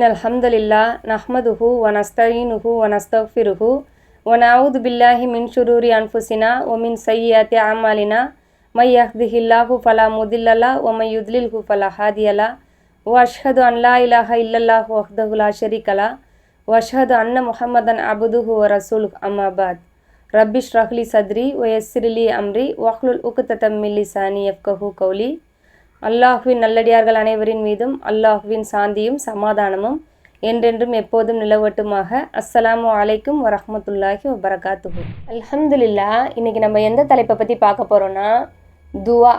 إن الحمد لله نحمده ونستعينه ونستغفره ونعوذ بالله من شرور أنفسنا ومن سيئات أعمالنا من يهده الله فلا مضل له ومن يضلله فلا هادي له وأشهد أن لا إله إلا الله وحده لا شريك له وأشهد أن محمدا عبده ورسوله أما بعد رب اشرح لي صدري ويسر لي أمري واحلل عقدة من لساني يفقهوا قولي அல்லாஹுவின் நல்லடியார்கள் அனைவரின் மீதும் அல்லாஹுவின் சாந்தியும் சமாதானமும் என்றென்றும் எப்போதும் நிலவட்டுமாக. அஸ்ஸலாமு அலைக்கும் வரஹமத்துல்லாஹி வபரகாத்துஹு. அல்ஹம்துலில்லா இன்னைக்கு நம்ம எந்த தலைப்பை பற்றி பார்க்க போகிறோன்னா துவா.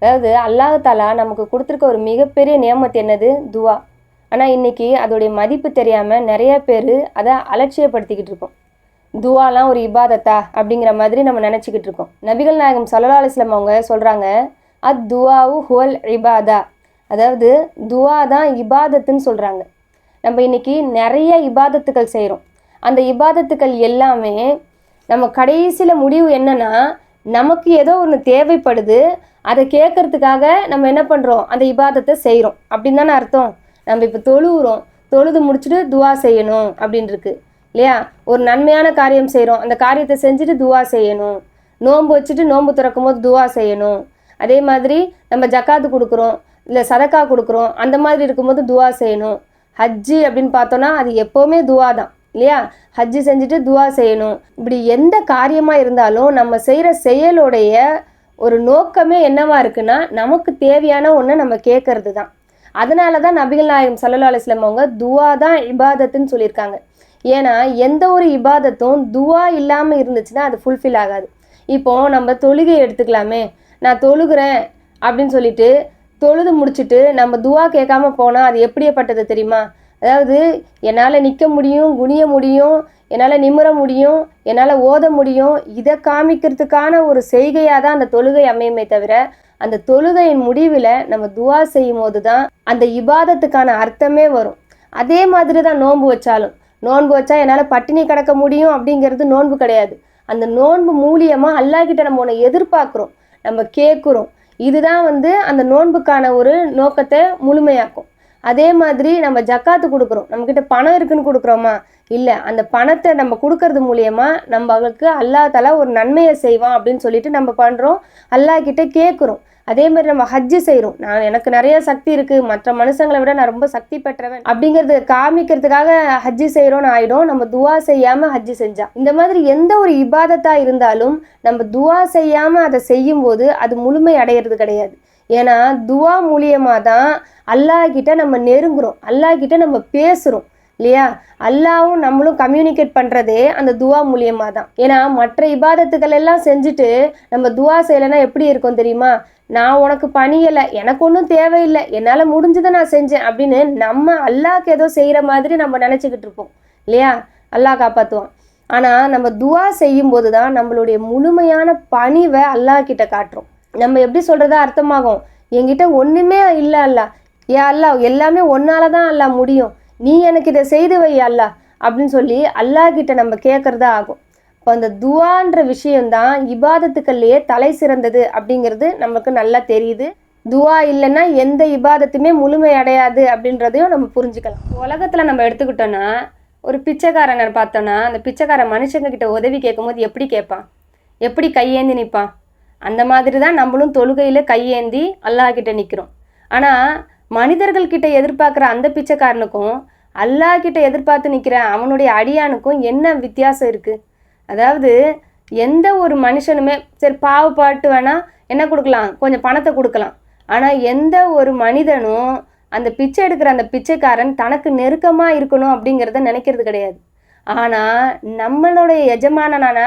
அதாவது அல்லாஹ் தாலா நமக்கு கொடுத்துருக்க ஒரு மிகப்பெரிய நியமத்து என்னது? துவா. ஆனால் இன்றைக்கி அதோடைய மதிப்பு தெரியாமல் நிறைய பேர் அதை அலட்சியப்படுத்திக்கிட்டு இருக்கோம். துவாலாம் ஒரு இபாதத்தா அப்படிங்கிற மாதிரி நம்ம நினச்சிக்கிட்டு இருக்கோம். நபிகள் நாயகம் சல்லா அலிஸ்லாம் அவங்க சொல்கிறாங்க அத் துவாவு ஹுவல் இபாதா. அதாவது துவா தான் இபாதத்துன்னு சொல்கிறாங்க நம்ம இன்னைக்கு நிறைய இபாதத்துக்கள் செய்கிறோம் அந்த இபாதத்துக்கள் எல்லாமே நம்ம கடைசியில் முடிவு என்னென்னா நமக்கு ஏதோ ஒன்று தேவைப்படுது அதை கேட்குறதுக்காக நம்ம என்ன பண்ணுறோம் அந்த இபாதத்தை செய்கிறோம் அப்படின்னு தானே அர்த்தம்? நம்ம இப்போ தொழுகிறோம் தொழுது முடிச்சுட்டு துவா செய்யணும் அப்படின்ட்டுருக்கு இல்லையா? ஒரு நன்மையான காரியம் செய்கிறோம் அந்த காரியத்தை செஞ்சுட்டு துவா செய்யணும். நோன்பு வச்சுட்டு நோன்பு திறக்கும் போது துவா செய்யணும். அதே மாதிரி நம்ம ஜக்காத்து கொடுக்குறோம் இல்லை சதக்கா கொடுக்குறோம் அந்த மாதிரி இருக்கும்போது துவா செய்யணும். ஹஜ்ஜி அப்படின்னு பார்த்தோன்னா அது எப்போவுமே துவா தான் இல்லையா? ஹஜ்ஜி செஞ்சுட்டு துவா செய்யணும். இப்படி எந்த காரியமாக இருந்தாலும் நம்ம செய்கிற செயலுடைய ஒரு நோக்கமே என்னவா இருக்குன்னா நமக்கு தேவையான ஒன்றை நம்ம கேட்கறது தான் அதனால தான் நபிகள் நாயகம் சல்லா அலிஸ்லாம் அவங்க துவா தான் இபாதத்துன்னு சொல்லியிருக்காங்க. ஏன்னா எந்த ஒரு இபாதத்தும் துவா இல்லாமல் இருந்துச்சுன்னா அது ஃபுல்ஃபில் ஆகாது. இப்போ நம்ம தொழுகை எடுத்துக்கலாமே நான் தொழுகிறேன் அப்படின்னு சொல்லிட்டு தொழுது முடிச்சுட்டு நம்ம துவா கேட்காம போனால் அது எப்படியப்பட்டது தெரியுமா? அதாவது என்னால் நிற்க முடியும் குனிய முடியும் என்னால் நிமிர முடியும் என்னால் ஓத முடியும் இதை காமிக்கிறதுக்கான ஒரு செய்கையாக தான் அந்த தொழுகை அமையுமே தவிர அந்த தொழுகையின் முடிவில் நம்ம துவா செய்யும் போது தான் அந்த இபாதத்துக்கான அர்த்தமே வரும். அதே மாதிரி தான் நோன்பு வச்சாலும். நோன்பு வச்சா என்னால் பட்டினி கிடக்க முடியும் அப்படிங்கிறது நோன்பு கிடையாது. அந்த நோன்பு மூலியமாக அல்லாஹ்கிட்ட நம்ம ஒன்று எதிர்பார்க்குறோம். நம்ம கேட்குறோம் இதுதான் வந்து அந்த நோன்புக்கான ஒரு நோக்கத்தை முழுமையாக்கும். அதே மாதிரி நம்ம ஜக்காத்து கொடுக்குறோம். நம்மக்கிட்ட பணம் இருக்குன்னு கொடுக்குறோமா? இல்லை அந்த பணத்தை நம்ம கொடுக்கறது மூலியமா நம்மளுக்கு அல்லா தலா ஒரு நன்மையை செய்வான் அப்படின்னு சொல்லிட்டு நம்ம பண்ணுறோம் அல்லாஹ் கிட்ட கேட்குறோம். அதே மாதிரி நம்ம ஹஜ்ஜு செய்கிறோம் நான் எனக்கு நிறைய சக்தி இருக்குது மற்ற மனுஷங்களை விட நான் ரொம்ப சக்தி பெற்றவன். அப்படிங்கிறது காமிக்கிறதுக்காக ஹஜ்ஜு செய்கிறோன்னு ஆகிடும் நம்ம துவா செய்யாமல் ஹஜ்ஜு செஞ்சா. இந்த மாதிரி எந்த ஒரு இபாதத்தாக இருந்தாலும் நம்ம துவா செய்யாமல் அதை செய்யும்போது அது முழுமை அடையிறது கிடையாது. ஏன்னா துவா மூலியமாக தான் அல்லாஹ்கிட்ட நம்ம நெருங்குறோம் அல்லாஹ் கிட்ட நம்ம பேசுகிறோம் இல்லையா? அல்லாவும் நம்மளும் கம்யூனிகேட் பண்ணுறதே அந்த துவா மூலியமாக தான் ஏன்னா மற்ற இபாதத்துக்கள் எல்லாம் செஞ்சுட்டு நம்ம துவா செய்யலைன்னா எப்படி இருக்கும் தெரியுமா? நான் உனக்கு பணியலை எனக்கு ஒன்றும் தேவையில்லை என்னால் முடிஞ்சதை நான் செஞ்சேன் அப்படின்னு நம்ம அல்லாஹ்க்கு ஏதோ செய்கிற மாதிரி நம்ம நினச்சிக்கிட்டு இருப்போம் இல்லையா? அல்லாஹ் காப்பாற்றுவான் ஆனால் நம்ம துவா செய்யும்போது தான் நம்மளுடைய முழுமையான பணிவை அல்லாஹ் கிட்ட காட்டுறோம். நம்ம எப்படி சொல்கிறதா அர்த்தமாகும்? என்கிட்ட ஒன்றுமே இல்லை அல்லா ஏ அல்லா எல்லாமே ஒன்னால தான் அல்லா முடியும். நீ எனக்கு இதை செய்து வை அல்லா அப்படின்னு சொல்லி அல்லாஹ் கிட்ட நம்ம கேட்குறதா ஆகும். இப்போ அந்த துவான்ற விஷயம்தான் இபாதத்துக்கள்லேயே தலை சிறந்தது அப்படிங்கிறது நமக்கு நல்லா தெரியுது. துவா இல்லைன்னா எந்த இபாதத்துமே முழுமை அடையாது அப்படின்றதையும் நம்ம புரிஞ்சுக்கலாம். உலகத்தில் நம்ம எடுத்துக்கிட்டோன்னா ஒரு பிச்சைக்காரனை பார்த்தோன்னா அந்த பிச்சைக்காரன் மனுஷங்க கிட்ட உதவி கேட்கும்போது எப்படி கேட்பான்? எப்படி கையேந்தி நிற்பான் அந்த மாதிரி தான் நம்மளும் தொழுகையில் கையேந்தி அல்லாஹ்கிட்ட நிற்கிறோம் ஆனால் மனிதர்கள்கிட்ட எதிர்பார்க்குற அந்த பிச்சைக்காரனுக்கும் அல்லாஹ்கிட்ட எதிர்பார்த்து நிற்கிற அவனுடைய அடியானுக்கும் என்ன வித்தியாசம் இருக்குது அதாவது எந்த ஒரு மனுஷனுமே சரி பாவப்பாட்டு வேணால் என்ன கொடுக்கலாம்? கொஞ்சம் பணத்தை கொடுக்கலாம். ஆனால் எந்த ஒரு மனிதனும் அந்த பிச்சை எடுக்கிற அந்த பிச்சைக்காரன் தனக்கு நெருக்கமாக இருக்கணும் அப்படிங்கிறத நினைக்கிறது கிடையாது. ஆனால் நம்மளுடைய எஜமானனான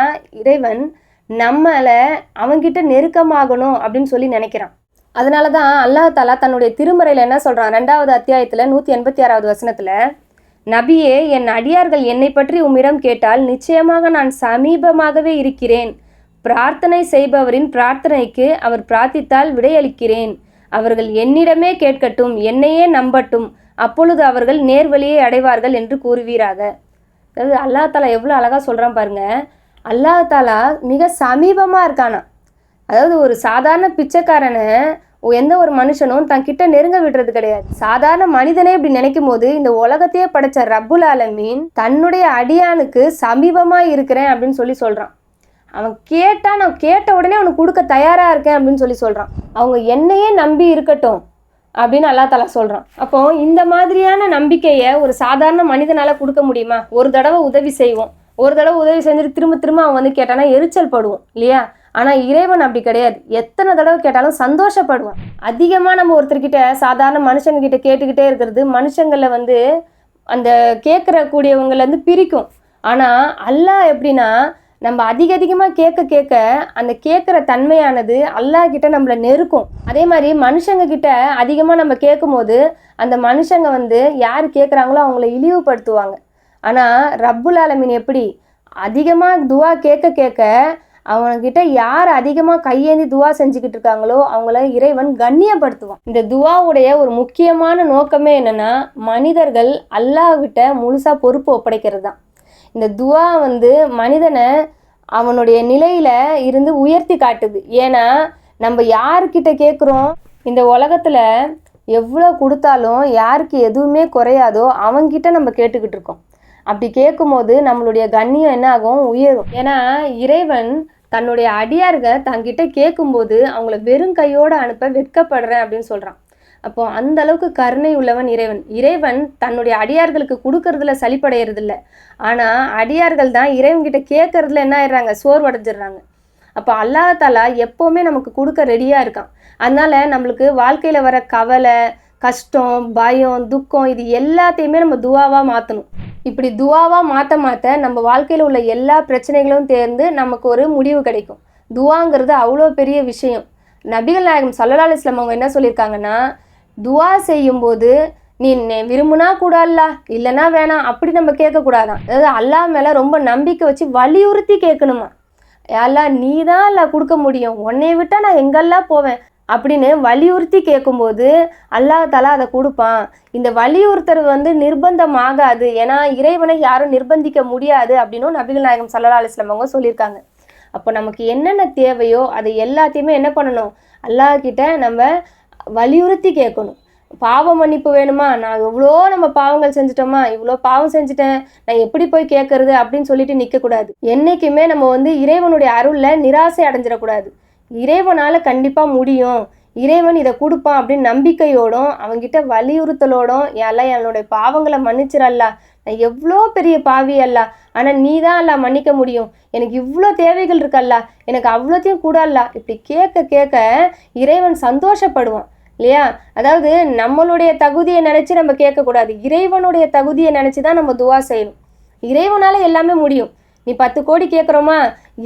இறைவன் நம்மளை அவன்கிட்ட நெருக்கமாகணும் அப்படின்னு சொல்லி நினைக்கிறான். அதனால தான் அல்லாஹ் தாலா தன்னுடைய திருமறையில் என்ன சொல்கிறான் ரெண்டாவது அத்தியாயத்தில் நூற்றி எண்பத்தி ஆறாவது வசனத்தில் நபியே என் அடியார்கள் என்னை பற்றி உம்மிடம் கேட்டால் நிச்சயமாக நான் சமீபமாகவே இருக்கிறேன். பிரார்த்தனை செய்பவரின் பிரார்த்தனைக்கு அவர் பிரார்த்தித்தால் விடையளிக்கிறேன். அவர்கள் என்னிடமே கேட்கட்டும் என்னையே நம்பட்டும். அப்பொழுது அவர்கள் நேர்வழியை அடைவார்கள் என்று கூறுவீராக. அதாவது அல்லாஹ் தலா எவ்வளோ அழகாக சொல்கிறான் பாருங்கள் அல்லாஹ் தாலா மிக சமீபமாக இருக்கானா? அதாவது ஒரு சாதாரண பிச்சைக்காரனை எந்த ஒரு மனுஷனும் தன் கிட்ட நெருங்க விடுறது கிடையாது. சாதாரண மனிதனே இப்படி நினைக்கும் போது இந்த உலகத்தையே படைச்ச ரப்புல் ஆலமீன் தன்னுடைய அடியானுக்கு சமீபமா இருக்கிறேன் அப்படின்னு சொல்லி சொல்றான். அவன் கேட்டா நான் கேட்ட உடனே அவனுக்கு கொடுக்க தயாரா இருக்கேன் அப்படின்னு சொல்லி சொல்றான். அவங்க என்னையே நம்பி இருக்கட்டும் அப்படின்னு அல்லா தலா சொல்கிறான் அப்போ இந்த மாதிரியான நம்பிக்கையை ஒரு சாதாரண மனிதனால் கொடுக்க முடியுமா? ஒரு தடவை உதவி செய்வோம். ஒரு தடவை உதவி செஞ்சுட்டு திரும்ப திரும்ப அவன் வந்து கேட்டானா எரிச்சல் படுவோம் இல்லையா? ஆனால் இறைவன் அப்படி கிடையாது. எத்தனை தடவை கேட்டாலும் சந்தோஷப்படுவான். அதிகமாக நம்ம ஒருத்தர்கிட்ட சாதாரண மனுஷங்க கிட்ட கேட்டுக்கிட்டே இருக்கிறது மனுஷங்களை வந்து அந்த கேட்குற கூடியவங்கலேருந்து வந்து பிரிக்கும். ஆனால் அல்லாஹ் எப்படின்னா நம்ம அதிக அதிகமாக கேட்க கேட்க அந்த கேட்குற தன்மையானது அல்லாஹ் கிட்ட நம்மளை நெருக்கும். அதே மாதிரி மனுஷங்க கிட்ட அதிகமாக நம்ம கேட்கும்போது அந்த மனுஷங்க வந்து யார் கேட்குறாங்களோ அவங்கள இழிவுபடுத்துவாங்க. ஆனால் ரப்புல் ஆலமின் எப்படி? அதிகமாக துவா கேட்க கேட்க அவங்கக்கிட்ட யார் அதிகமாக கையேந்தி துவா செஞ்சுக்கிட்டு இருக்காங்களோ அவங்கள இறைவன் கண்ணியப்படுத்துவான். இந்த துவாவுடைய ஒரு முக்கியமான நோக்கமே என்னென்னா மனிதர்கள் அல்லாஹ்கிட்ட முழுசாக பொறுப்பு ஒப்படைக்கிறது தான் இந்த துவா வந்து மனிதனை அவனுடைய நிலையில் இருந்து உயர்த்தி காட்டுது. ஏன்னா நம்ம யார்கிட்ட கேட்குறோம் இந்த உலகத்தில் எவ்வளோ கொடுத்தாலும் யாருக்கு எதுவுமே குறையாதோ அவங்கிட்ட நம்ம கேட்டுக்கிட்டு இருக்கோம். அப்படி கேட்கும்போது நம்மளுடைய கண்ணியம் என்ன ஆகும் உயரும். ஏன்னா இறைவன் தன்னுடைய அடியார்கள் தங்கிட்ட கேட்கும்போது அவங்கள வெறும் கையோடு அனுப்ப வெட்கப்படுறேன் அப்படின்னு சொல்கிறான் அப்போ அந்த அளவுக்கு கருணை உள்ளவன் இறைவன். இறைவன் தன்னுடைய அடியார்களுக்கு கொடுக்கறதுல சலிப்படைகிறது இல்லை ஆனால் அடியார்கள் தான் இறைவன்கிட்ட கேட்கறதுல என்ன ஆயிடுறாங்க? சோர்வடைஞ்சிடுறாங்க. அப்போ அல்லாஹ் தாலா எப்போவுமே நமக்கு கொடுக்க ரெடியாக இருக்கான். அதனால நம்மளுக்கு வாழ்க்கையில் வர கவலை கஷ்டம் பயம் துக்கம் இது எல்லாத்தையுமே நம்ம துவாவாக மாற்றணும் இப்படி துவாவாக மாற்ற மாற்ற நம்ம வாழ்க்கையில் உள்ள எல்லா பிரச்சனைகளும் தேர்ந்து நமக்கு ஒரு முடிவு கிடைக்கும். துவாங்கிறது அவ்வளோ பெரிய விஷயம். நபிகள் நாயகம் சல்லல்லா இஸ்லாம் அவங்க என்ன சொல்லியிருக்காங்கன்னா துவா செய்யும்போது நீ விரும்புனா கூட இல்லைன்னா வேணாம் அப்படி நம்ம கேட்கக்கூடாதான். அதாவது அல்லாஹ் மேலே ரொம்ப நம்பிக்கை வச்சு வலியுறுத்தி கேட்கணுமா? அல்லா நீ தான் இல்லை கொடுக்க முடியும். உன்னை விட்டால் நான் எங்கெல்லாம் போவேன்? அப்படின்னு வலியுறுத்தி கேட்கும்போது அல்லாஹ் அதை கொடுப்பான். இந்த வலியுறுத்தல் வந்து நிர்பந்தம் ஆகாது ஏன்னா இறைவனை யாரும் நிர்பந்திக்க முடியாது அப்படின்னும் நபிகள் நாயகம் சல்லா அலிஸ்லாம் அவங்க சொல்லியிருக்காங்க. அப்போ நமக்கு என்னென்ன தேவையோ அதை எல்லாத்தையுமே என்ன பண்ணணும்? அல்லாஹ்கிட்ட நம்ம வலியுறுத்தி கேட்கணும். பாவ மன்னிப்பு வேணுமா? நான் எவ்வளோ நம்ம பாவங்கள் செஞ்சுட்டோமா? இவ்வளோ பாவம் செஞ்சுட்டேன். நான் எப்படி போய் கேட்கறது அப்படின்னு சொல்லிட்டு நிற்கக்கூடாது என்றைக்குமே நம்ம வந்து இறைவனுடைய அருளில் நிராசை அடைஞ்சிடக்கூடாது. இறைவனால் கண்டிப்பாக முடியும். இறைவன் இதை கொடுப்பான் அப்படின்னு நம்பிக்கையோடும் அவங்கிட்ட வலியுறுத்தலோடும் எல்லாம் என்னுடைய பாவங்களை மன்னிச்சிடல்லா நான் எவ்வளோ பெரிய பாவி அல்ல. ஆனால் நீ தான் அல்ல மன்னிக்க முடியும். எனக்கு இவ்வளோ தேவைகள் இருக்கல்ல எனக்கு அவ்வளோத்தையும் கூட அல்ல. இப்படி கேட்க கேட்க இறைவன் சந்தோஷப்படுவான். இல்லையா? அதாவது நம்மளுடைய தகுதியை நினச்சி நம்ம கேட்கக்கூடாது. இறைவனுடைய தகுதியை நினச்சி தான் நம்ம துவா செய்யணும். இறைவனால் எல்லாமே முடியும். நீ பத்து கோடி கேட்குறோமா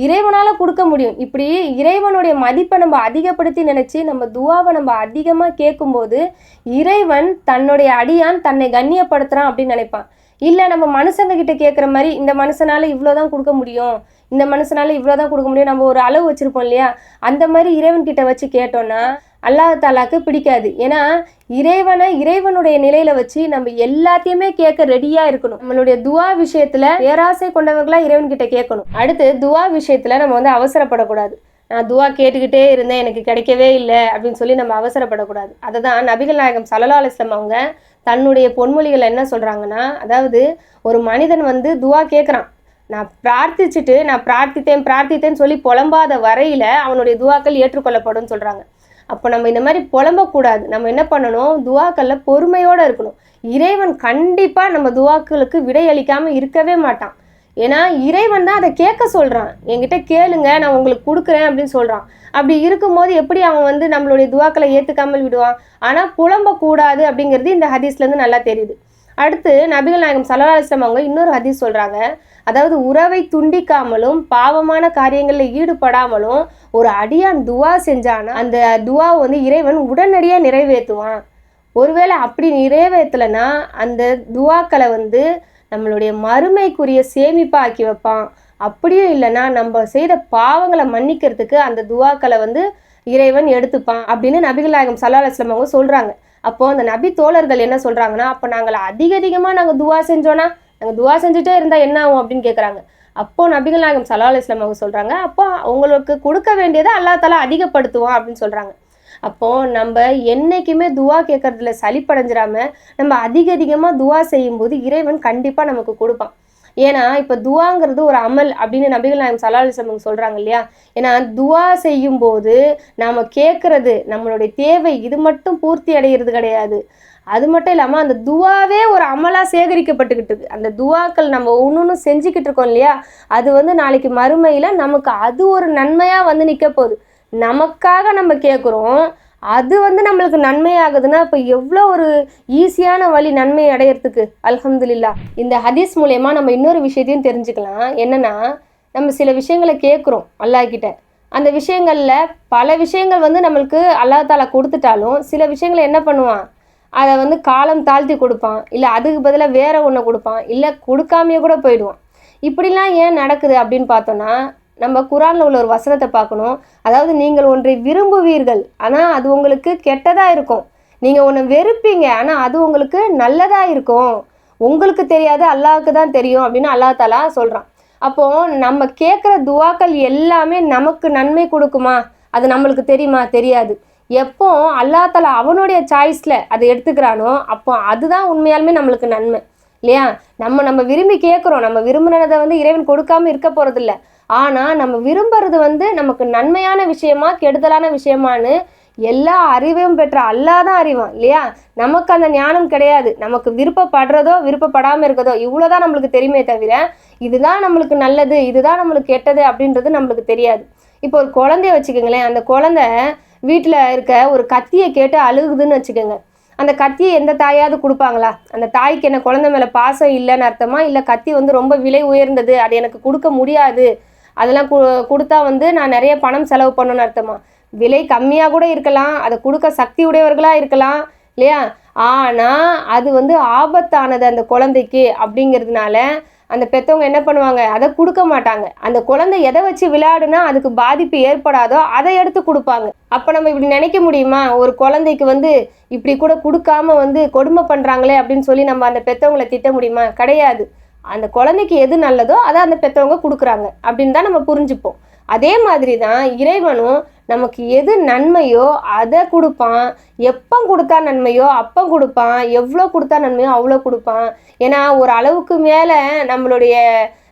இறைவனால கொடுக்க முடியும். இப்படி இறைவனுடைய மதிப்பை நம்ம அதிகப்படுத்தி நினச்சி நம்ம துவாவை நம்ம அதிகமாக கேட்கும்போது இறைவன் தன்னுடைய அடியான் தன்னை கண்ணியப்படுத்துகிறான் அப்படின்னு நினைப்பான். இல்லை நம்ம மனுஷங்க கிட்ட கேட்குற மாதிரி இந்த மனுஷனால இவ்வளோதான் கொடுக்க முடியும். இந்த மனுஷனால இவ்வளோதான் கொடுக்க முடியும். நம்ம ஒரு அளவு வச்சுருப்போம் இல்லையா? அந்த மாதிரி இறைவன் கிட்ட வச்சு கேட்டோன்னா அல்லாஹ் தாலாக்கு பிடிக்காது. ஏன்னா இறைவனை இறைவனுடைய நிலையில வச்சு நம்ம எல்லாத்தையுமே கேட்க ரெடியா இருக்கணும். நம்மளுடைய துவா விஷயத்துல பேராசை கொண்டவர்களா இறைவன் கிட்ட கேட்கணும். அடுத்து துவா விஷயத்துல நம்ம வந்து அவசரப்படக்கூடாது. நான் துவா கேட்டுக்கிட்டே இருந்தேன் எனக்கு கிடைக்கவே இல்லை அப்படின்னு சொல்லி நம்ம அவசரப்படக்கூடாது. அதை தான் நபிகள் நாயகம் சல்லா அலிஸ்லாம் அவங்க தன்னுடைய பொன்மொழிகள் என்ன சொல்றாங்கன்னா அதாவது ஒரு மனிதன் வந்து துவா கேட்குறான். நான் பிரார்த்திச்சுட்டு நான் பிரார்த்தித்தேன் பிரார்த்தித்தேன்னு சொல்லி புலம்பாத வரையில அவனுடைய துவாக்கள் ஏற்றுக்கொள்ளப்படும் சொல்றாங்க. அப்போ நம்ம இந்த மாதிரி புலம்பக்கூடாது நம்ம என்ன பண்ணணும்? துவாக்களில் பொறுமையோடு இருக்கணும். இறைவன் கண்டிப்பாக நம்ம துவாக்களுக்கு விடையளிக்காம இருக்கவே மாட்டான். ஏன்னா இறைவன் தான் அதை கேட்க சொல்கிறான் என்கிட்ட கேளுங்க நான் உங்களுக்கு கொடுக்குறேன் அப்படின்னு சொல்கிறான் அப்படி இருக்கும்போது எப்படி அவன் வந்து நம்மளுடைய துவாக்களை ஏற்றுக்காமல் விடுவான்? ஆனால் புலம்பக்கூடாது அப்படிங்கிறது இந்த ஹதீஸ்லேருந்து நல்லா தெரியுது. அடுத்து நபிகள் நாயகம் சல்லா அலிஸ்லாம் அவங்க இன்னொரு ஹதீஸ் சொல்றாங்க. அதாவது உறவை துண்டிக்காமலும் பாவமான காரியங்களில் ஈடுபடாமலும் ஒரு அடியான் துவா செஞ்சானா அந்த துவா வந்து இறைவன் உடனடியாக நிறைவேற்றுவான். ஒருவேளை அப்படி நிறைவேற்றலைன்னா அந்த துவாக்களை வந்து நம்மளுடைய மறுமைக்குரிய சேமிப்பாக ஆக்கி வைப்பான். அப்படியும் இல்லைன்னா நம்ம செய்த பாவங்களை மன்னிக்கிறதுக்கு அந்த துவாக்களை வந்து இறைவன் எடுத்துப்பான் அப்படின்னு நபிகள் நாயகம் சல்லா அலுவலம் அவங்க சொல்கிறாங்க அப்போ அந்த நபி தோழர்கள் என்ன சொல்றாங்கன்னா அப்போ நாங்கள் அதிக அதிகமாக நாங்கள் துவா செஞ்சோன்னா நாங்கள் துவா செஞ்சுட்டே இருந்தால் என்ன ஆகும் அப்படின்னு கேட்குறாங்க அப்போ நபிகள் நாயகம் சல்லா அலுவலம் அவங்க சொல்றாங்க அப்போ உங்களுக்கு கொடுக்க வேண்டியதை அல்லா தலா அதிகப்படுத்துவோம் அப்படின்னு சொல்றாங்க. அப்போது நம்ம என்னைக்குமே துவா கேட்கறதுல சளிப்படைஞ்சிடாம நம்ம அதிக அதிகமாக துவா செய்யும்போது இறைவன் கண்டிப்பாக நமக்கு கொடுப்பான். ஏன்னா இப்போ துவாங்கிறது ஒரு அமல் அப்படின்னு நபிகள் நாயம் சலாஹ் சொல்கிறாங்க இல்லையா? ஏன்னா துவா செய்யும்போது நாம் கேட்குறது நம்மளுடைய தேவை இது மட்டும் பூர்த்தி அடைகிறது கிடையாது. அது மட்டும் இல்லாமல் அந்த துவாவே ஒரு அமலாக சேகரிக்கப்பட்டுக்கிட்டு இருக்கு. அந்த துவாக்கள் நம்ம ஒன்று ஒன்று செஞ்சுக்கிட்டு இருக்கோம் இல்லையா? அது வந்து நாளைக்கு மறுமையில் நமக்கு அது ஒரு நன்மையாக வந்து நிற்க போகுது. நமக்காக நம்ம கேட்குறோம் அது வந்து நம்மளுக்கு நன்மையாகுதுன்னா இப்போ எவ்வளோ ஒரு ஈஸியான வழி நன்மை அடையிறதுக்கு? அல்ஹம்துலில்லா. இந்த ஹதீஸ் மூலயமா நம்ம இன்னொரு விஷயத்தையும் தெரிஞ்சுக்கலாம். என்னென்னா நம்ம சில விஷயங்களை கேட்குறோம் அல்லாஹ்கிட்ட. அந்த விஷயங்களில் பல விஷயங்கள் வந்து நம்மளுக்கு அல்லாஹ் தாலா கொடுத்துட்டாலும் சில விஷயங்களை என்ன பண்ணுவான்? அதை வந்து காலம் தாழ்த்தி கொடுப்பான். இல்லை அதுக்கு பதிலாக வேற ஒன்று கொடுப்பான். இல்லை கொடுக்காமையே கூட போயிடுவான். இப்படிலாம் ஏன் நடக்குது அப்படின்னு பார்த்தோன்னா நம்ம குரானில் உள்ள ஒரு வசனத்தை பார்க்கணும். அதாவது நீங்கள் ஒன்றை விரும்புவீர்கள் ஆனால் அது உங்களுக்கு கெட்டதாக இருக்கும். நீங்கள் ஒன்று வெறுப்பீங்க ஆனால் அது உங்களுக்கு நல்லதாக இருக்கும். உங்களுக்கு தெரியாது அல்லாவுக்கு தான் தெரியும் அப்படின்னு அல்லாஹ் தாலா சொல்கிறான் அப்போது நம்ம கேட்குற துவாக்கள் எல்லாமே நமக்கு நன்மை கொடுக்குமா? அது நம்மளுக்கு தெரியுமா? தெரியாது. எப்போ அல்லா தாலா அவனுடைய சாய்ஸில் அதை எடுத்துக்கிறானோ அப்போ அதுதான் உண்மையாலுமே நம்மளுக்கு நன்மை. இல்லையா? நம்ம நம்ம விரும்பி கேட்குறோம் நம்ம விரும்பினதை வந்து இறைவன் கொடுக்காம இருக்க போகிறதில்ல ஆனால் நம்ம விரும்புறது வந்து நமக்கு நன்மையான விஷயமா கெடுதலான விஷயமான்னு எல்லா அறிவையும் பெற்ற அல்லாதான் அறிவான் இல்லையா? நமக்கு அந்த ஞானம் கிடையாது. நமக்கு விருப்பப்படுறதோ விருப்பப்படாமல் இருக்கிறதோ இவ்வளோதான் நம்மளுக்கு தெரியுமே தவிர இதுதான் நம்மளுக்கு நல்லது இதுதான் நம்மளுக்கு கெட்டது அப்படின்றது நம்மளுக்கு தெரியாது. இப்போ ஒரு குழந்தைய வச்சுக்கோங்களேன். அந்த குழந்தை வீட்டில் இருக்க ஒரு கத்தியை கேட்டு அழுகுதுன்னு வச்சுக்கோங்க. அந்த கத்தியை எந்த தாயாவது கொடுப்பாங்களா? அந்த தாய்க்கு என்ன குழந்தை மேலே பாசம் இல்லைன்னு அர்த்தமா? இல்லை கத்தி வந்து ரொம்ப விலை உயர்ந்தது அது எனக்கு கொடுக்க முடியாது அதெல்லாம் கு கொடுத்தா வந்து நான் நிறைய பணம் செலவு பண்ணணும்னு அர்த்தமா? விலை கம்மியாக கூட இருக்கலாம். அதை கொடுக்க சக்தி உடையவர்களாக இருக்கலாம். இல்லையா? ஆனால் அது வந்து ஆபத்தானது அந்த குழந்தைக்கு அப்படிங்கிறதுனால அந்த பெற்றவங்க என்ன பண்ணுவாங்க? அதை கொடுக்க மாட்டாங்க. அந்த குழந்தை எதை வச்சு விளையாடுனா அதுக்கு பாதிப்பு ஏற்படாதோ அதை எடுத்து கொடுப்பாங்க. அப்போ நம்ம இப்படி நினைக்க முடியுமா? ஒரு குழந்தைக்கு வந்து இப்படி கூட கொடுக்காம வந்து கொடுமை பண்ணுறாங்களே அப்படின்னு சொல்லி நம்ம அந்த பெற்றவங்களை திட்ட முடியுமா? கிடையாது. அந்த குழந்தைக்கு எது நல்லதோ அதை அந்த பெற்றவங்க கொடுக்குறாங்க அப்படின்னு தான் நம்ம புரிஞ்சுப்போம். அதே மாதிரி தான் இறைவனும் நமக்கு எது நன்மையோ அதை கொடுப்பான். எப்போ கொடுத்தா நன்மையோ அப்போ கொடுப்பான். எவ்வளோ கொடுத்தா நன்மையோ அவ்வளோ கொடுப்பான். ஏன்னா ஒரு அளவுக்கு மேலே நம்மளுடைய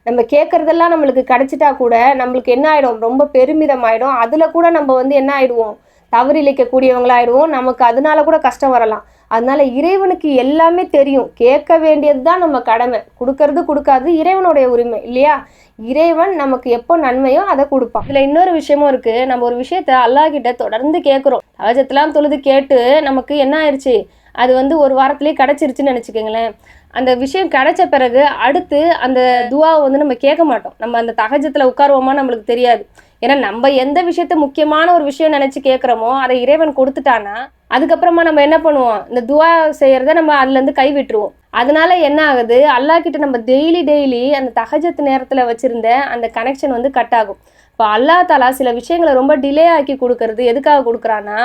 நம்ம கேட்குறதெல்லாம் நம்மளுக்கு கிடச்சிட்டா கூட நம்மளுக்கு என்ன ஆகிடும் ரொம்ப பெருமிதம் ஆகிடும் அதில் கூட நம்ம வந்து என்ன ஆகிடுவோம் தவறிழைக்கக்கூடியவங்களாயிடுவோம் நமக்கு அதனால கூட கஷ்டம் வரலாம். அதனால இறைவனுக்கு எல்லாமே தெரியும். கேட்க வேண்டியது தான் நம்ம கடமை. கொடுக்கறது கொடுக்காது இறைவனுடைய உரிமை இல்லையா? இறைவன் நமக்கு எப்போ நன்மையோ அதை கொடுப்பான். இதுல இன்னொரு விஷயமும் இருக்கு. நம்ம ஒரு விஷயத்த அல்லாஹ் கிட்ட தொடர்ந்து கேட்குறோம். அவஜத்தெல்லாம் தொழுது கேட்டு நமக்கு என்ன ஆயிடுச்சு அது வந்து ஒரு வாரத்திலேயே கிடச்சிருச்சுன்னு நினச்சிக்கோங்களேன். அந்த விஷயம் கிடைச்ச பிறகு அடுத்து அந்த துவாவை வந்து நம்ம கேட்க மாட்டோம். நம்ம அந்த தகஜத்தில் உட்காருவோமா நம்மளுக்கு தெரியாது. ஏன்னா நம்ம எந்த விஷயத்த முக்கியமான ஒரு விஷயம் நினச்சி கேட்குறோமோ அதை இறைவன் கொடுத்துட்டானா அதுக்கப்புறமா நம்ம என்ன பண்ணுவோம்? இந்த துவா செய்யறத நம்ம அதுலேருந்து கை விட்டுருவோம். அதனால என்ன ஆகுது? அல்லாஹ் கிட்ட நம்ம டெய்லி டெய்லி அந்த தகஜத்து நேரத்தில் வச்சிருந்த அந்த கனெக்ஷன் வந்து கட் ஆகும். இப்போ அல்லா தாலா சில விஷயங்களை ரொம்ப டிலே ஆக்கி கொடுக்கறது எதுக்காக கொடுக்குறான்னா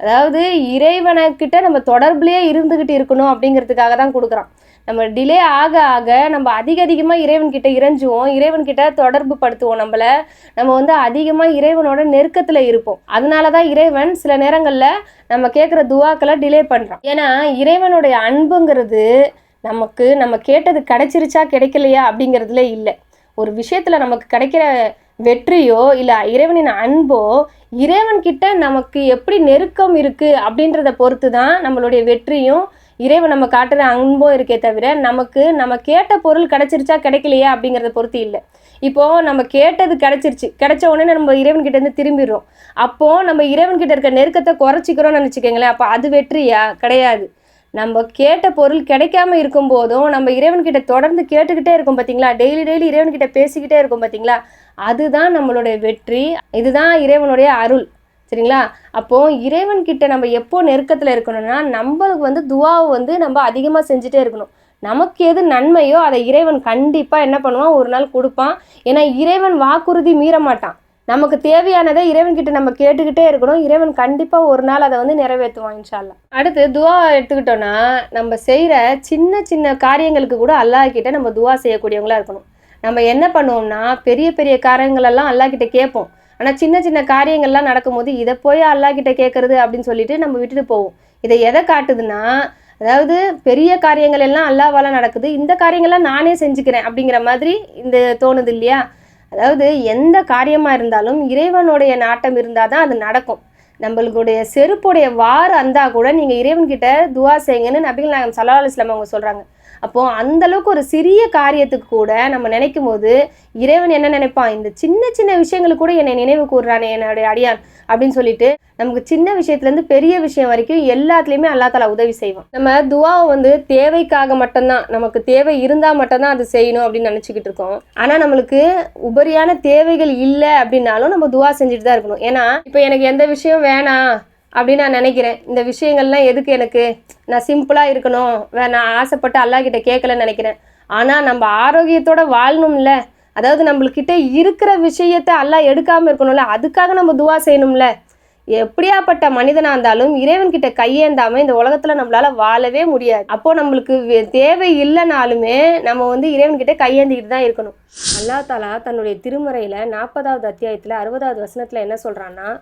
அதாவது இறைவனக்கிட்ட நம்ம தொடர்புலேயே இருந்துக்கிட்டு இருக்கணும் அப்படிங்கிறதுக்காக தான் கொடுக்குறான். நம்ம டிலே ஆக ஆக நம்ம அதிக அதிகமாக இறைவன்கிட்ட இறைஞ்சுவோம் இறைவன்கிட்ட தொடர்பு படுத்துவோம் நம்மளை. நம்ம வந்து அதிகமாக இறைவனோட நெருக்கத்தில் இருப்போம். அதனால தான் இறைவன் சில நேரங்களில் நம்ம கேட்குற துவாக்களை டிலே பண்ணுறான் ஏன்னா இறைவனுடைய அன்புங்கிறது நமக்கு நம்ம கேட்டது கிடைச்சிருச்சா கிடைக்கலையா அப்படிங்கிறதுல இல்லை. ஒரு விஷயத்தில் நமக்கு கிடைக்கிற வெற்றியோ இல்லை இறைவனின் அன்போ இறைவன்கிட்ட நமக்கு எப்படி நெருக்கம் இருக்குது அப்படின்றத பொறுத்து தான் நம்மளுடைய வெற்றியும் இறைவன் நம்ம காட்டுற அன்பும் இருக்கே தவிர நமக்கு நம்ம கேட்ட பொருள் கிடைச்சிருச்சா கிடைக்கலையா அப்படிங்கிறத பொறுத்து இல்லை. இப்போ நம்ம கேட்டது கிடைச்சிருச்சு கிடைச்ச உடனே நம்ம இறைவன் இருந்து திரும்பிடுறோம். அப்போ நம்ம இறைவன் கிட்ட இருக்க நெருக்கத்தை குறைச்சிக்கிறோம்னு நினச்சிக்கோங்களேன். அப்போ அது வெற்றியா? கிடையாது. நம்ம கேட்ட பொருள் கிடைக்காம இருக்கும் போதும் நம்ம இறைவன்கிட்ட தொடர்ந்து கேட்டுக்கிட்டே இருக்கும் பார்த்தீங்களா டெய்லி டெய்லி இறைவன்கிட்ட பேசிக்கிட்டே இருக்கும் பார்த்தீங்களா அதுதான் நம்மளுடைய வெற்றி. இதுதான் இறைவனுடைய அருள். சரிங்களா? அப்போ இறைவன்கிட்ட நம்ம எப்போ நெருக்கத்தில் இருக்கணும்னா நம்மளுக்கு வந்து துவாவை வந்து நம்ம அதிகமாக செஞ்சுட்டே இருக்கணும். நமக்கு எது நன்மையோ அதை இறைவன் கண்டிப்பாக என்ன பண்ணுவான்? ஒரு நாள் கொடுப்பான். ஏன்னா இறைவன் வாக்குறுதி மீற மாட்டான் நமக்கு தேவையானதை இறைவன் கிட்ட நம்ம கேட்டுக்கிட்டே இருக்கணும். இறைவன் கண்டிப்பாக ஒரு நாள் அதை வந்து நிறைவேற்றுவான் இன்ஷால்லா அடுத்து துவா எடுத்துக்கிட்டோன்னா நம்ம செய்கிற சின்ன சின்ன காரியங்களுக்கு கூட அல்லாஹ் கிட்ட நம்ம துவா செய்யக்கூடியவங்களா இருக்கணும். நம்ம என்ன பண்ணுவோம்னா பெரிய பெரிய காரியங்களெல்லாம் அல்லாஹ் கிட்ட கேட்போம். ஆனால் சின்ன சின்ன காரியங்கள்லாம் நடக்கும்போது இதை போய் அல்லாஹ் கிட்ட கேட்கறது அப்படின்னு சொல்லிட்டு நம்ம விட்டுட்டு போவோம். இதை எதை காட்டுதுன்னா அதாவது பெரிய காரியங்கள் எல்லாம் அல்லாவால் நடக்குது. இந்த காரியங்கள்லாம் நானே செஞ்சுக்கிறேன் அப்படிங்கிற மாதிரி இந்த தோணுது இல்லையா? அதாவது எந்த காரியமாக இருந்தாலும் இறைவனுடைய நாட்டம் இருந்தால் தான் அது நடக்கும். நம்மளுடைய செருப்புடைய வார் அந்தா கூட நீங்கள் இறைவன்கிட்ட துவா செய்யுங்கன்னு நபிகள் நாயகம் சல்லா அலுவலாம் அவங்க சொல்கிறாங்க அப்போ அந்த அளவுக்கு ஒரு சிறிய காரியத்துக்கு கூட நம்ம நினைக்கும் போது இறைவன் என்ன நினைப்பான்? இந்த சின்ன சின்ன விஷயங்களுக்கு கூட என்னை நினைவு கூறுறானே என்னுடைய அடியான் அப்படின்னு சொல்லிட்டு நமக்கு சின்ன விஷயத்துலேருந்து பெரிய விஷயம் வரைக்கும் எல்லாத்துலேயுமே அல்லா தாலா உதவி செய்வான். நம்ம துவாவை வந்து தேவைக்காக மட்டும்தான் நமக்கு தேவை இருந்தால் மட்டும்தான் அது செய்யணும் அப்படின்னு நினச்சிக்கிட்டு இருக்கோம். ஆனால் நம்மளுக்கு உபரியான தேவைகள் இல்லை அப்படின்னாலும் நம்ம துவா செஞ்சுட்டு தான் இருக்கணும். ஏன்னா இப்போ எனக்கு எந்த விஷயம் வேணாம் அப்படின்னு நான் நினைக்கிறேன். இந்த விஷயங்கள்லாம் எதுக்கு எனக்கு? நான் சிம்பிளாக இருக்கணும். வே நான் ஆசைப்பட்டு அல்லாஹ் கிட்ட கேட்கலன்னு நினைக்கிறேன். ஆனால் நம்ம ஆரோக்கியத்தோட வாழணும்ல. அதாவது நம்மளுக்கிட்ட இருக்கிற விஷயத்த அல்லாஹ் எடுக்காமல் இருக்கணும்ல. அதுக்காக நம்ம துவா செய்யணும்ல. எப்படியாப்பட்ட மனிதனாக இருந்தாலும் இறைவன்கிட்ட கையேந்தாமல் இந்த உலகத்தில் நம்மளால் வாழவே முடியாது. அப்போது நம்மளுக்கு வே- தேவை இல்லைனாலுமே நம்ம வந்து இறைவன்கிட்ட கையேந்திக்கிட்டு தான் இருக்கணும். அல்லாஹ் தாலா தன்னுடைய திருமறையில் நாற்பதாவது அத்தியாயத்தில் அறுபதாவது வசனத்தில் என்ன சொல்கிறான்னா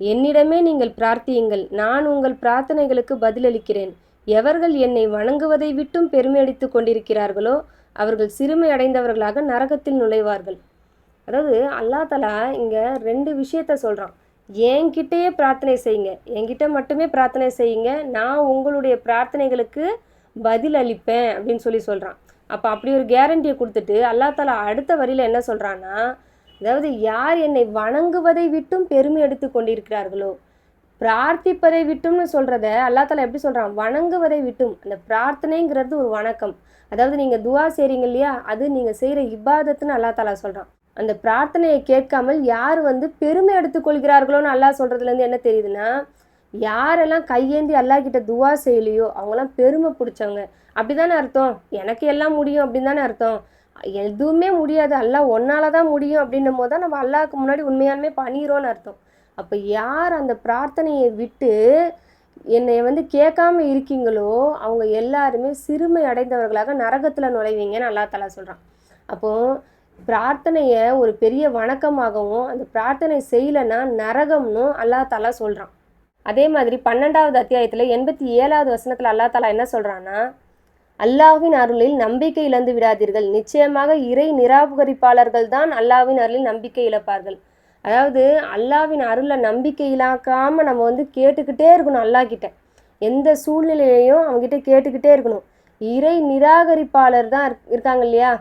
என்னிடமே நீங்கள் பிரார்த்தியுங்கள். நான் உங்கள் பிரார்த்தனைகளுக்கு பதிலளிக்கிறேன். எவர்கள் என்னை வணங்குவதை விட்டும் பெருமையடித்து கொண்டிருக்கிறார்களோ அவர்கள் சிறுமை அடைந்தவர்களாக நரகத்தில் நுழைவார்கள். அதாவது அல்லாஹ் தலா இங்கே ரெண்டு விஷயத்த சொல்கிறான் என்கிட்டயே பிரார்த்தனை செய்யுங்க. என்கிட்ட மட்டுமே பிரார்த்தனை செய்யுங்க. நான் உங்களுடைய பிரார்த்தனைகளுக்கு பதில் அளிப்பேன் அப்படின்னு சொல்லி சொல்கிறான் அப்போ அப்படி ஒரு கேரண்டியை கொடுத்துட்டு அல்லாஹ் தலா அடுத்த வரியில் என்ன சொல்கிறான்னா அதாவது யார் என்னை வணங்குவதை விட்டும் பெருமை எடுத்து கொண்டிருக்கிறார்களோ? பிரார்த்திப்பதை விட்டும்னு சொல்கிறத அல்லாஹ் தாலா எப்படி சொல்கிறான் வணங்குவதை விட்டும். அந்த பிரார்த்தனைங்கிறது ஒரு வணக்கம். அதாவது நீங்கள் துவா செய்கிறீங்க இல்லையா? அது நீங்கள் செய்கிற இபாதத்துன்னு அல்லாஹ் தாலா சொல்கிறான் அந்த பிரார்த்தனையை கேட்காமல் யார் வந்து பெருமை எடுத்துக்கொள்கிறார்களோன்னு அல்லாஹ் சொல்கிறதுலேருந்து என்ன தெரியுதுன்னா யாரெல்லாம் கையேந்தி அல்லாஹ் கிட்ட துவா செய்யலையோ அவங்களாம் பெருமை பிடிச்சவங்க. அப்படிதானே அர்த்தம்? எனக்கு எல்லாம் முடியும் அப்படின்னு தானே அர்த்தம்? எதுவுமே முடியாது. அல்லாஹ் ஒன்னால தான் முடியும் அப்படின்னும் போது தான் நம்ம அல்லாவுக்கு முன்னாடி உண்மையாலுமே பணிகிறோன்னு அர்த்தம். அப்போ யார் அந்த பிரார்த்தனையை விட்டு என்னை வந்து கேட்காம இருக்கீங்களோ அவங்க எல்லாருமே சிறுமை அடைந்தவர்களாக நரகத்தில் நுழைவீங்கன்னு அல்லா தலா சொல்கிறான் அப்போது பிரார்த்தனையை ஒரு பெரிய வணக்கமாகவும் அந்த பிரார்த்தனை செய்யலைன்னா நரகம்னு அல்லா தலா சொல்கிறான் அதே மாதிரி பன்னெண்டாவது அத்தியாயத்தில் எண்பத்தி ஏழாவது வசனத்தில் அல்லா தலா என்ன சொல்கிறான்னா அல்லாஹ்வின் அருளில் நம்பிக்கை இழந்து விடாதீர்கள். நிச்சயமாக இறை நிராகரிப்பாளர்கள் தான் அல்லாஹ்வின் அருளில் நம்பிக்கை இழப்பார்கள். அதாவது அல்லாஹ்வின் அருளை நம்பிக்கை இழக்காமல் நம்ம வந்து கேட்டுக்கிட்டே இருக்கணும் அல்லாஹ் கிட்ட எந்த சூழ்நிலையையும் அவங்ககிட்ட கேட்டுக்கிட்டே இருக்கணும். இறை நிராகரிப்பாளர் தான் இருக்- இருக்காங்க இல்லையா?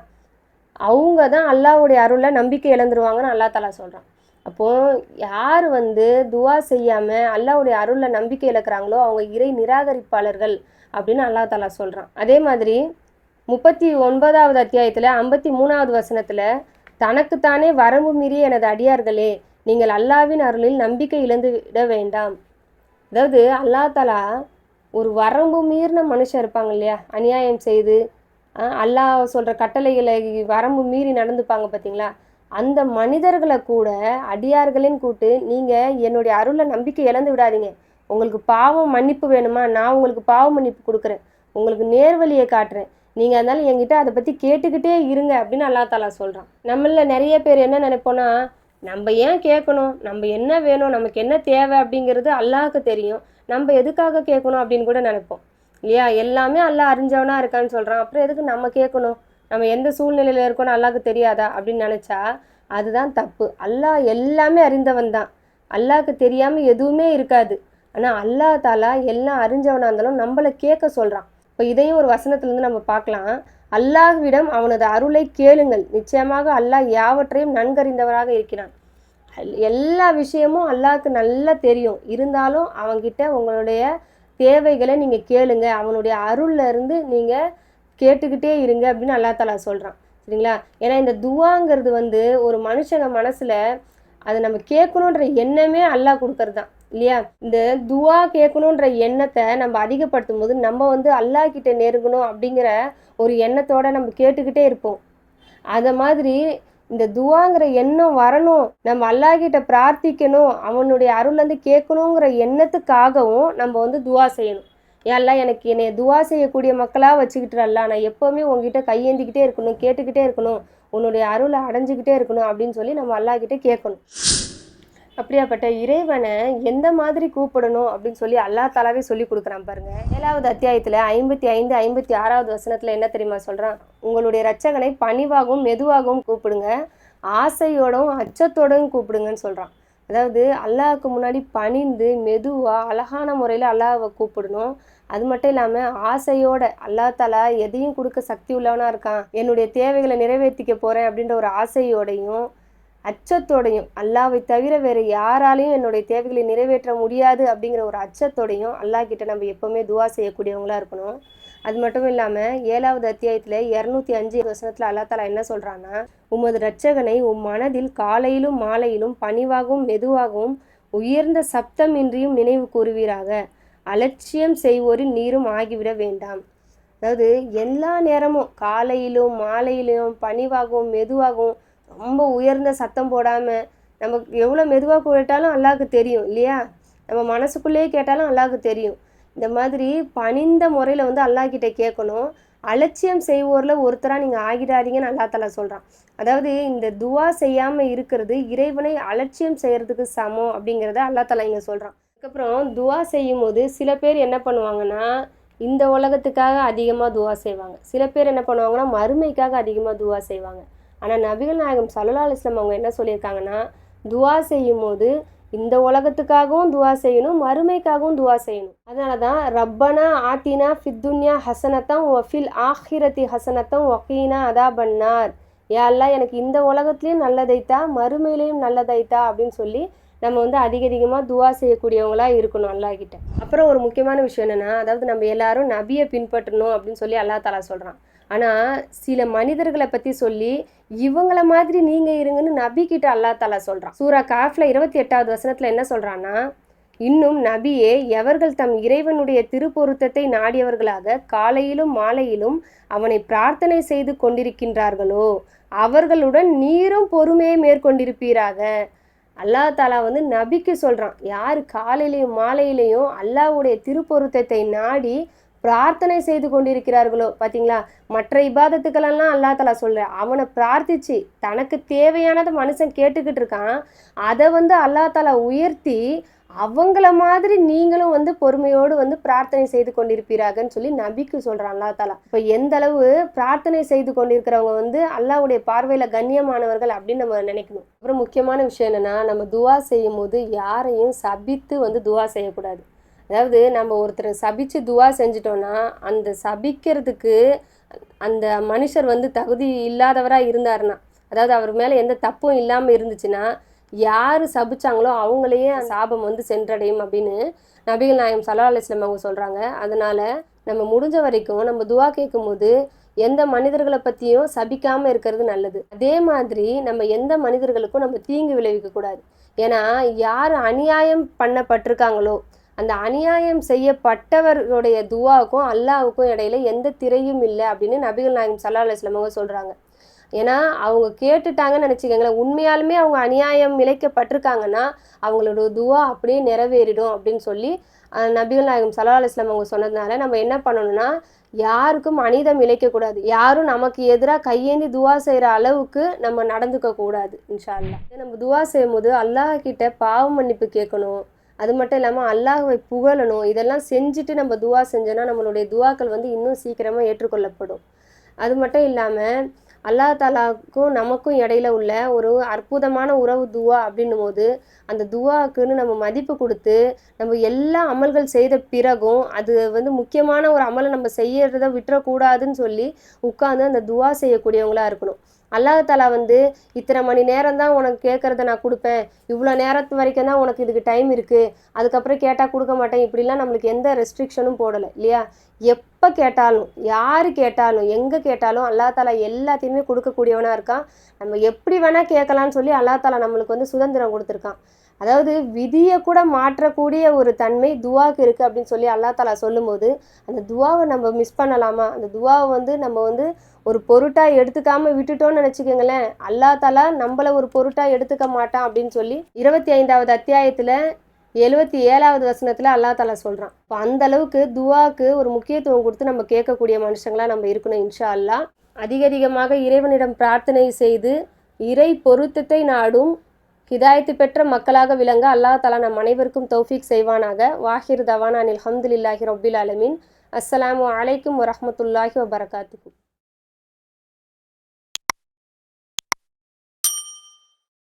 அவங்க தான் அல்லாவுடைய அருளை நம்பிக்கை இழந்துருவாங்கன்னு அல்லா தலா சொல்கிறான் அப்போது யார் வந்து துவா செய்யாமல் அல்லாவுடைய அருளில் நம்பிக்கை இழக்கிறாங்களோ அவங்க இறை நிராகரிப்பாளர்கள். அப்படின்னு அல்லாஹ் தாலா சொல்கிறான் அதே மாதிரி முப்பத்தி ஒன்பதாவது அத்தியாயத்தில் ஐம்பத்தி மூணாவது வசனத்தில் தனக்குத்தானே வரம்பு மீறிய எனது அடியார்களே நீங்கள் அல்லாவின் அருளில் நம்பிக்கை இழந்து விட வேண்டாம். அதாவது அல்லாஹ் தாலா ஒரு வரம்பு மீறின மனுஷன் இருப்பாங்க இல்லையா? அநியாயம் செய்து அல்லா அல்லாஹ் சொல்கிற கட்டளைகளை வரம்பு மீறி நடந்துப்பாங்க பார்த்தீங்களா அந்த மனிதர்களை கூட அடியார்களின் கூட்டு நீங்கள் என்னுடைய அருளை நம்பிக்கை இழந்து விடாதீங்க. உங்களுக்கு பாவம் மன்னிப்பு வேணுமா? நான் உங்களுக்கு பாவ மன்னிப்பு கொடுக்குறேன். உங்களுக்கு நேர்வழியை காட்டுறேன். நீங்கள் அதனால என்கிட்ட அதை பற்றி கேட்டுக்கிட்டே இருங்க அப்படின்னு அல்லா தாலா சொல்கிறான் நம்மள நிறைய பேர் என்ன நினைப்போன்னா நம்ம ஏன் கேட்கணும்? நம்ம என்ன வேணும்? நமக்கு என்ன தேவை அப்படிங்கிறது அல்லாஹ்க்கு தெரியும். நம்ம எதுக்காக கேட்கணும் அப்படின்னு கூட நினைப்போம். இல்லையா? எல்லாமே அல்லாஹ் அறிஞ்சவனா இருக்கான்னு சொல்கிறான் அப்புறம் எதுக்கு நம்ம கேட்கணும்? நம்ம எந்த சூழ்நிலையில் இருக்கோன்னு அல்லாஹ்க்கு தெரியாதா அப்படின்னு நினச்சா அதுதான் தப்பு. அல்லாஹ் எல்லாமே அறிந்தவன் தான். அல்லாஹ்க்கு தெரியாமல் எதுவுமே இருக்காது. ஆனால் அல்லாஹ் தாலா எல்லாம் அறிஞ்சவனாக இருந்தாலும் நம்மளை கேட்க சொல்கிறான் இப்போ இதையும் ஒரு வசனத்துலேருந்து நம்ம பார்க்கலாம். அல்லாஹ்விடம் அவனது அருளை கேளுங்கள். நிச்சயமாக அல்லாஹ் யாவற்றையும் நன்கறிந்தவராக இருக்கிறான். எல்லா விஷயமும் அல்லாஹ்க்கு நல்லா தெரியும். இருந்தாலும் அவங்கிட்ட உங்களுடைய தேவைகளை நீங்கள் கேளுங்க. அவனுடைய அருள்ல இருந்து நீங்கள் கேட்டுக்கிட்டே இருங்க அப்படின்னு அல்லா தாலா சொல்கிறான் சரிங்களா? ஏன்னா இந்த துவாங்கிறது வந்து ஒரு மனுஷங்க மனசில் அதை நம்ம கேட்கணுன்ற எண்ணமே அல்லாஹ் கொடுக்கறது தான் இல்லையா? இந்த துவா கேட்கணுன்ற எண்ணத்தை நம்ம அதிகப்படுத்தும் போது நம்ம வந்து அல்லாஹ் கிட்ட நெருங்கணும் அப்படிங்கிற ஒரு எண்ணத்தோட நம்ம கேட்டுக்கிட்டே இருப்போம். அதை மாதிரி இந்த துவாங்கிற எண்ணம் வரணும். நம்ம அல்லாஹ் கிட்ட பிரார்த்திக்கணும். அவனுடைய அருள்லேருந்து கேட்கணுங்கிற எண்ணத்துக்காகவும் நம்ம வந்து துவா செய்யணும். எல்லாம் எனக்கு என்னை துவா செய்யக்கூடிய மக்களாக வச்சுக்கிட்டு அல்ல நான் எப்போவுமே உங்ககிட்ட கையேந்திக்கிட்டே இருக்கணும் கேட்டுக்கிட்டே இருக்கணும். உன்னுடைய அருளை அடைஞ்சிக்கிட்டே இருக்கணும் அப்படின்னு சொல்லி நம்ம அல்லாஹ் கிட்டே கேட்கணும். அப்படியாப்பட்ட இறைவனை எந்த மாதிரி கூப்பிடணும் அப்படின்னு சொல்லி அல்லா தாலாவே சொல்லி கொடுக்குறான் பாருங்க. ஏழாவது அத்தியாயத்துல ஐம்பத்தி ஐந்து ஐம்பத்தி ஆறாவது வசனத்துல என்ன தெரியுமா சொல்றான்? உங்களுடைய ரச்சகனை பணிவாகவும் மெதுவாகவும் கூப்பிடுங்க. ஆசையோடும் அச்சத்தோடும் கூப்பிடுங்கன்னு சொல்றான். அதாவது அல்லாவுக்கு முன்னாடி பணிந்து மெதுவாக அழகான முறையில் அல்லாவை கூப்பிடணும். அது மட்டும் இல்லாமல் ஆசையோட அல்லா தாலா எதையும் கொடுக்க சக்தி உள்ளவனாக இருக்கான். என்னுடைய தேவைகளை நிறைவேற்றிக்க போகிறேன் அப்படின்ற ஒரு ஆசையோடையும் அச்சத்தோடையும் அல்லாவை தவிர வேறு யாராலையும் என்னுடைய தேவைகளை நிறைவேற்ற முடியாது அப்படிங்கிற ஒரு அச்சத்தோடையும் அல்லாஹ் கிட்ட நம்ம எப்போவுமே துவா செய்யக்கூடியவங்களாக இருக்கணும். அது மட்டும் இல்லாமல் ஏழாவது அத்தியாயத்தில் இரநூத்தி அஞ்சு வசனத்தில் அல்லா தாலா என்ன சொல்கிறான்னா உமது ரட்சகனை உம் மனதில் காலையிலும் மாலையிலும் பணிவாகவும் மெதுவாகவும் உயர்ந்த சப்தமின்றியும் நினைவு கூறுவீராக. அலட்சியம் செய்வோரில் நீரும் ஆகிவிட வேண்டாம். அதாவது எல்லா நேரமும் காலையிலும் மாலையிலும் பணிவாகவும் மெதுவாகவும் ரொம்ப உயர்ந்த சத்தம் போடாமல் நமக்கு எவ்வளோ மெதுவாக கேட்டாலும் அல்லாவுக்கு தெரியும் இல்லையா? நம்ம மனசுக்குள்ளேயே கேட்டாலும் அல்லாவுக்கு தெரியும். இந்த மாதிரி பணிந்த முறையில் வந்து அல்லாக்கிட்ட கேட்கணும். அலட்சியம் செய்வோரில் ஒருத்தராக நீங்கள் ஆகிடாதீங்கன்னு அல்லா தலா சொல்கிறான் அதாவது இந்த துவா செய்யாமல் இருக்கிறது இறைவனை அலட்சியம் செய்கிறதுக்கு சமம் அப்படிங்கிறத அல்லா தலா இங்கே சொல்கிறான் அதுக்கப்புறம் துவா செய்யும் போது சில பேர் என்ன பண்ணுவாங்கன்னா இந்த உலகத்துக்காக அதிகமாக துவா செய்வாங்க. சில பேர் என்ன பண்ணுவாங்கன்னா மறுமைக்காக அதிகமாக துவா செய்வாங்க. ஆனால் நபிகள் நாயகம் சல்லா அலிஸ்லாம் அவங்க என்ன சொல்லியிருக்காங்கன்னா துவா செய்யும் போது இந்த உலகத்துக்காகவும் துவா செய்யணும் மறுமைக்காகவும் துவா செய்யணும். அதனால தான் ரப்பனா ஆத்தினா ஃபித்துன்யா ஹசனத்தம் ஒஃபில் ஆஹிரத்தி ஹசனத்தம் ஒகீனா அதா பண்ணார் யாரெல்லாம் எனக்கு இந்த உலகத்துலேயும் நல்லதைத்தா மறுமையிலையும் நல்லதைத்தா அப்படின்னு சொல்லி நம்ம வந்து அதிக அதிகமாக துவா செய்யக்கூடியவங்களா இருக்கணும் அல்லாஹ் கிட்ட அப்புறம் ஒரு முக்கியமான விஷயம் என்னென்னா அதாவது நம்ம எல்லாரும் நபியை பின்பற்றணும் அப்படின்னு சொல்லி அல்லா தாலா சொல்கிறான் ஆனால் சில மனிதர்களை பற்றி சொல்லி இவங்கள மாதிரி நீங்கள் இருங்கன்னு நபி கிட்ட அல்லா தாலா சொல்கிறான் சூரா காஃபில் இருபத்தி எட்டாவது வசனத்தில் என்ன சொல்கிறான்னா இன்னும் நபியே எவர்கள் தம் இறைவனுடைய திருப்பொருத்தத்தை நாடியவர்களாக காலையிலும் மாலையிலும் அவனை பிரார்த்தனை செய்து கொண்டிருக்கின்றார்களோ அவர்களுடன் நீரும் பொறுமையை மேற்கொண்டிருப்பீராக. அல்லாஹ் தாலா வந்து நபிக்கு சொல்கிறான் யார் காலையிலையும் மாலையிலையும் அல்லாஹ்வுடைய திருப்பொருத்தத்தை நாடி பிரார்த்தனை செய்து கொண்டிருக்கிறார்களோ பார்த்தீங்களா மற்ற இபாதத்துக்களெல்லாம் அல்லா தலா சொல்கிற அவனை பிரார்த்திச்சு தனக்கு தேவையானதை மனுஷன் கேட்டுக்கிட்டு இருக்கான் அதை வந்து அல்லா தலா உயர்த்தி அவங்கள மாதிரி நீங்களும் வந்து பொறுமையோடு வந்து பிரார்த்தனை செய்து கொண்டிருப்பீராகன்னு சொல்லி நபிக்கு சொல்கிறான் அல்லா தாலா. இப்போ எந்த அளவு பிரார்த்தனை செய்து கொண்டிருக்கிறவங்க வந்து அல்லாவுடைய பார்வையில் கண்ணியமானவர்கள் அப்படின்னு நம்ம நினைக்கணும். அப்புறம் முக்கியமான விஷயம் என்னென்னா நம்ம துவா செய்யும் போது யாரையும் சபித்து வந்து துவா செய்யக்கூடாது. அதாவது நம்ம ஒருத்தர் சபித்து துவா செஞ்சிட்டோன்னா அந்த சபிக்கிறதுக்கு அந்த மனுஷர் வந்து தகுதி இல்லாதவராக இருந்தாருன்னா அதாவது அவர் மேலே எந்த தப்பும் இல்லாமல் இருந்துச்சுன்னா யார் சபிச்சாங்களோ அவங்களையே அந்த சாபம் வந்து சென்றடையும் அப்படின்னு நபிகள் நாயம் சல்லா அலிஸ்லாம் அவங்க சொல்கிறாங்க அதனால நம்ம முடிஞ்ச வரைக்கும் நம்ம துவா கேட்கும்போது எந்த மனிதர்களை பற்றியும் சபிக்காமல் இருக்கிறது நல்லது. அதே மாதிரி நம்ம எந்த மனிதர்களுக்கும் நம்ம தீங்கு விளைவிக்க கூடாது. ஏன்னா யார் அநியாயம் பண்ணப்பட்டிருக்காங்களோ அந்த அநியாயம் செய்யப்பட்டவர்களுடைய துவாவுக்கும் அல்லாவுக்கும் இடையில எந்த திரையும் இல்லை அப்படின்னு நபிகள் நாயகம் சல்லா அலுவலம் அவங்க சொல்கிறாங்க ஏன்னா அவங்க கேட்டுட்டாங்கன்னு நினச்சிக்கோங்களேன். உண்மையாலுமே அவங்க அநியாயம் இழைக்கப்பட்டிருக்காங்கன்னா அவங்களோட துவா அப்படியே நிறைவேறிடும் அப்படின்னு சொல்லி நபிகள் நாயகம் சல்லா அலுவலம் அவங்க சொன்னதுனால நம்ம என்ன பண்ணணும்னா யாருக்கும் மனிதம் இழைக்கக்கூடாது. யாரும் நமக்கு எதிராக கையேந்தி துவா செய்கிற அளவுக்கு நம்ம நடந்துக்க கூடாது இன்ஷா அல்லாஹ் நம்ம துவா செய்யும்போது அல்லாஹ் கிட்ட பாவ மன்னிப்பு கேட்கணும். அது மட்டும் இல்லாமல் அல்லாஹுவை புகழணும். இதெல்லாம் செஞ்சுட்டு நம்ம துவா செஞ்சோன்னா நம்மளுடைய துவாக்கள் வந்து இன்னும் சீக்கிரமாக ஏற்றுக்கொள்ளப்படும். அது மட்டும் இல்லாமல் அல்லா தாலாக்கும் நமக்கும் இடையில உள்ள ஒரு அற்புதமான உறவு துவா அப்படின்னும் போது அந்த துவாக்குன்னு நம்ம மதிப்பு கொடுத்து நம்ம எல்லா அமல்கள் செய்த பிறகும் அது வந்து முக்கியமான ஒரு அமலை நம்ம செய்யறத விட்டுறக்கூடாதுன்னு சொல்லி உட்காந்து அந்த துவா செய்யக்கூடியவங்களா இருக்கணும். அல்லாஹ் தாலா வந்து இத்தனை மணி நேரம் தான் உனக்கு கேட்குறத நான் கொடுப்பேன். இவ்வளோ நேரத்து வரைக்கும் தான் உனக்கு இதுக்கு டைம் இருக்குது அதுக்கப்புறம் கேட்டால் கொடுக்க மாட்டேன். இப்படிலாம் நம்மளுக்கு எந்த ரெஸ்ட்ரிக்ஷனும் போடலை. இல்லையா? எப்போ கேட்டாலும் யார் கேட்டாலும் எங்கே கேட்டாலும் அல்லாஹாலா எல்லாத்தையுமே கொடுக்கக்கூடியவனாக இருக்கான். நம்ம எப்படி வேணால் கேட்கலான்னு சொல்லி அல்லாஹாலா நம்மளுக்கு வந்து சுதந்திரம் கொடுத்துருக்கான். அதாவது விதியை கூட மாற்றக்கூடிய ஒரு தன்மை துவாக்கு இருக்குது அப்படின்னு சொல்லி அல்லா தாலா சொல்லும்போது அந்த துவாவை நம்ம மிஸ் பண்ணலாமா? அந்த துவாவை வந்து நம்ம வந்து ஒரு பொருட்டாக எடுத்துக்காம விட்டுட்டோம்னு நினச்சிக்கோங்களேன். அல்லா தாலா நம்மளை ஒரு பொருட்டாக எடுத்துக்க மாட்டான் அப்படின்னு சொல்லி இருபத்தி ஐந்தாவது அத்தியாயத்தில் எழுபத்தி ஏழாவது வசனத்தில் அல்லா தாலா சொல்கிறான் இப்போ அந்த அளவுக்கு துவாக்கு ஒரு முக்கியத்துவம் கொடுத்து நம்ம கேட்கக்கூடிய மனுஷங்களாக நம்ம இருக்கணும் இன்ஷா அல்லாஹ் அதிக அதிகமாக இறைவனிடம் பிரார்த்தனை செய்து இறை பொருத்தத்தை நாடும் ஹிதாயத்து பெற்ற மக்களாக விளங்க அல்லா தலா நம் அனைவருக்கும் தௌஃபீக் செய்வானாக. வாஹிர் தவானா அனில் ஹம்துலில்லாஹி ரொபில் அலமின் அஸ்ஸலாமு வலைக்கம் வரமத்துல்லாஹி வபரகாத்துக்கும்